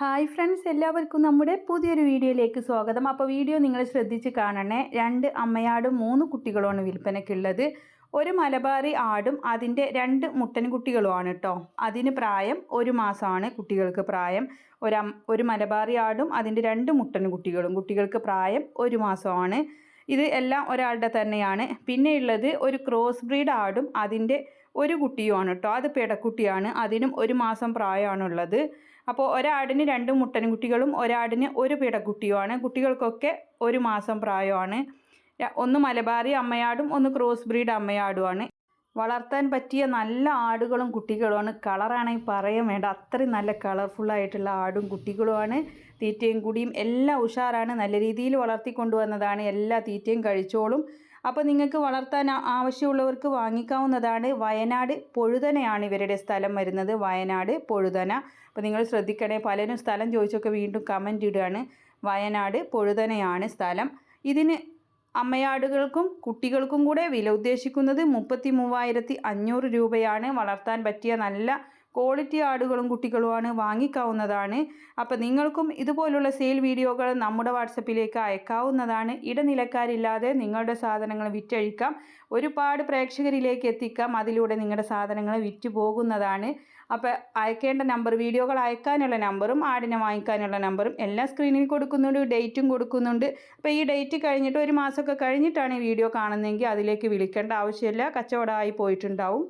Hi friends എല്ലാവർക്കും നമ്മുടെ പുതിയൊരു വീഡിയോയിലേക്ക് സ്വാഗതം. അപ്പോൾ വീഡിയോ നിങ്ങൾ ശ്രദ്ധിച്ച് കാണണേ. രണ്ട് അമ്മയാടും മൂന്ന് കുട്ടികളുമാണ് വിൽപ്പനയ്ക്കുള്ളത്. ഒരു മലബാറി ആടും അതിന്റെ രണ്ട് മുട്ടൻ കുട്ടികളുമാണ് കേട്ടോ അതിന് പ്രായം ഒരു മാസമാണ് കുട്ടികൾക്ക് പ്രായം. ഒരു ഒരു മലബാറി ആടും അതിന്റെ രണ്ട് മുട്ടൻ കുട്ടികളും. കുട്ടികൾക്ക് പ്രായം ഒരു മാസമാണ്. ഇത് എല്ലാം ഒരാളുടെ തന്നെയാണ്. പിന്നെയുള്ളത് ഒരു ക്രോസ് ബ്രീഡ് ആടും അതിന്റെ ഒരു കുട്ടിയുമാണ് കേട്ടോ അത് പിടക്കുട്ടിയാണ് അതിനും ഒരു മാസം പ്രായമാണുള്ളത്. അപ്പോൾ ഒരാടിന് രണ്ട് മുട്ടൻ കുട്ടികളും ഒരാടിന് ഒരു പിടക്കുട്ടിയുമാണ്. കുട്ടികൾക്കൊക്കെ ഒരു മാസം പ്രായമാണ്. ഒന്ന് മലബാറി അമ്മയാടും ഒന്ന് ക്രോസ് ബ്രീഡ് അമ്മയാടുമാണ് വളർത്താൻ പറ്റിയ നല്ല ആടുകളും കുട്ടികളുമാണ്. കളറാണെങ്കിൽ പറയാൻ വേണ്ട. അത്രയും നല്ല കളർഫുള്ളായിട്ടുള്ള ആടും കുട്ടികളുമാണ്. തീറ്റയും കൂടിയും എല്ലാം ഉഷാറാണ്. നല്ല രീതിയിൽ വളർത്തിക്കൊണ്ടുവന്നതാണ്. എല്ലാ തീറ്റയും കഴിച്ചോളും. അപ്പോൾ നിങ്ങൾക്ക് വളർത്താൻ ആവശ്യമുള്ളവർക്ക് വാങ്ങിക്കാവുന്നതാണ്. വയനാട് പൊഴുതനയാണ് ഇവരുടെ സ്ഥലം വരുന്നത്. വയനാട് പൊഴുതന. അപ്പോൾ നിങ്ങൾ ശ്രദ്ധിക്കണേ പലരും സ്ഥലം ചോദിച്ചൊക്കെ വീണ്ടും കമന്റ് ഇടുകയാണ്. വയനാട് പൊഴുതനയാണ് സ്ഥലം. ഇതിന് അമ്മയാടുകൾക്കും കുട്ടികൾക്കും കൂടെ വില ഉദ്ദേശിക്കുന്നത് മുപ്പത്തി മൂവായിരത്തി അഞ്ഞൂറ് രൂപയാണ്. വളർത്താൻ പറ്റിയ നല്ല ക്വാളിറ്റി ആടുകളും കുട്ടികളുമാണ് വാങ്ങിക്കാവുന്നതാണ്. അപ്പോൾ നിങ്ങൾക്കും ഇതുപോലുള്ള സെയിൽ വീഡിയോകൾ നമ്മുടെ വാട്സപ്പിലേക്ക് അയക്കാവുന്നതാണ്. ഇടനിലക്കാരില്ലാതെ നിങ്ങളുടെ സാധനങ്ങൾ വിറ്റഴിക്കാം. ഒരുപാട് പ്രേക്ഷകരിലേക്ക് എത്തിക്കാം. അതിലൂടെ നിങ്ങളുടെ സാധനങ്ങൾ വിറ്റ് പോകുന്നതാണ്. അപ്പോൾ അയക്കേണ്ട നമ്പർ വീഡിയോകൾ അയക്കാനുള്ള നമ്പറും ആടിനെ വാങ്ങിക്കാനുള്ള നമ്പറും എല്ലാം സ്ക്രീനിൽ കൊടുക്കുന്നുണ്ട് ഡേറ്റും കൊടുക്കുന്നുണ്ട്. അപ്പോൾ ഈ ഡേറ്റ് കഴിഞ്ഞിട്ട് ഒരു മാസമൊക്കെ കഴിഞ്ഞിട്ടാണ് ഈ വീഡിയോ കാണുന്നതെങ്കിൽ അതിലേക്ക് വിളിക്കേണ്ട ആവശ്യമില്ല. കച്ചവടമായി പോയിട്ടുണ്ടാവും.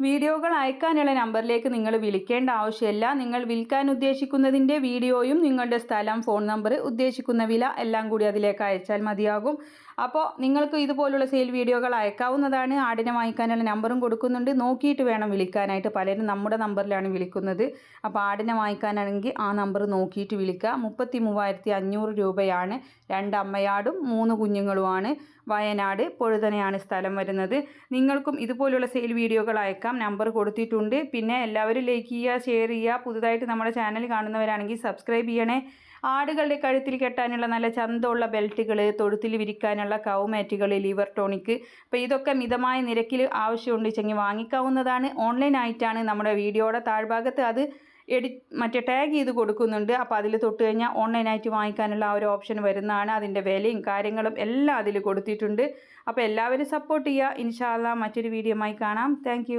വീഡിയോകൾ അയക്കാനുള്ള നമ്പറിലേക്ക് നിങ്ങൾ വിളിക്കേണ്ട ആവശ്യമില്ല. നിങ്ങൾ വിൽക്കാൻ ഉദ്ദേശിക്കുന്നതിന്റെ വീഡിയോയും നിങ്ങളുടെ സ്ഥലം ഫോൺ നമ്പർ ഉദ്ദേശിക്കുന്ന വില എല്ലാം കൂടി അതിലേക്ക് അയച്ചാൽ മതിയാകും. അപ്പോൾ നിങ്ങൾക്ക് ഇതുപോലുള്ള സെയിൽ വീഡിയോകൾ അയക്കാവുന്നതാണ്. ആടിനെ വാങ്ങിക്കാനുള്ള നമ്പറും കൊടുക്കുന്നുണ്ട്. നോക്കിയിട്ട് വേണം വിളിക്കാനായിട്ട്. പലരും നമ്മുടെ നമ്പറിലാണ് വിളിക്കുന്നത്. അപ്പോൾ ആടിനെ വാങ്ങിക്കാനാണെങ്കിൽ ആ നമ്പർ നോക്കിയിട്ട് വിളിക്കുക. മുപ്പത്തി മൂവായിരത്തി അഞ്ഞൂറ് രൂപയാണ്. രണ്ട് അമ്മയാടും മൂന്ന് കുഞ്ഞുങ്ങളുമാണ്. വയനാട് പൊഴുതനയാണ് സ്ഥലം വരുന്നത്. നിങ്ങൾക്കും ഇതുപോലുള്ള സെയിൽ വീഡിയോകൾ അയക്കാം. നമ്പർ കൊടുത്തിട്ടുണ്ട്. പിന്നെ എല്ലാവരും ലൈക്ക് ചെയ്യുക ഷെയർ ചെയ്യുക. പുതുതായിട്ട് നമ്മുടെ ചാനൽ കാണുന്നവരാണെങ്കിൽ സബ്സ്ക്രൈബ് ചെയ്യണേ. ആടുകളുടെ കഴുത്തിൽ കെട്ടാനുള്ള നല്ല ചന്തമുള്ള ബെൽറ്റുകൾ തൊഴുത്തിൽ വിരിക്കാനുള്ള കൗമാറ്റുകൾ ലിവർ ടോണിക്ക്. അപ്പോൾ ഇതൊക്കെ മിതമായ നിരക്കിൽ ആവശ്യമുണ്ട് ചെങ്ങി വാങ്ങിക്കാവുന്നതാണ്. ഓൺലൈൻ ഓൺലൈനായിട്ടാണ് നമ്മുടെ വീഡിയോയുടെ താഴ്ഭാഗത്ത് അത് എഡി മറ്റേ ടാഗ് ചെയ്ത് കൊടുക്കുന്നുണ്ട്. അപ്പോൾ അതിൽ തൊട്ട് കഴിഞ്ഞാൽ ഓൺലൈനായിട്ട് വാങ്ങിക്കാനുള്ള ആ ഒരു ഓപ്ഷൻ വരുന്നതാണ്. അതിന്റെ വിലയും കാര്യങ്ങളും എല്ലാം അതിൽ കൊടുത്തിട്ടുണ്ട്. അപ്പോൾ എല്ലാവരും സപ്പോർട്ട് ചെയ്യുക ഇൻഷാല്ല മറ്റൊരു വീഡിയോ കാണാം. താങ്ക്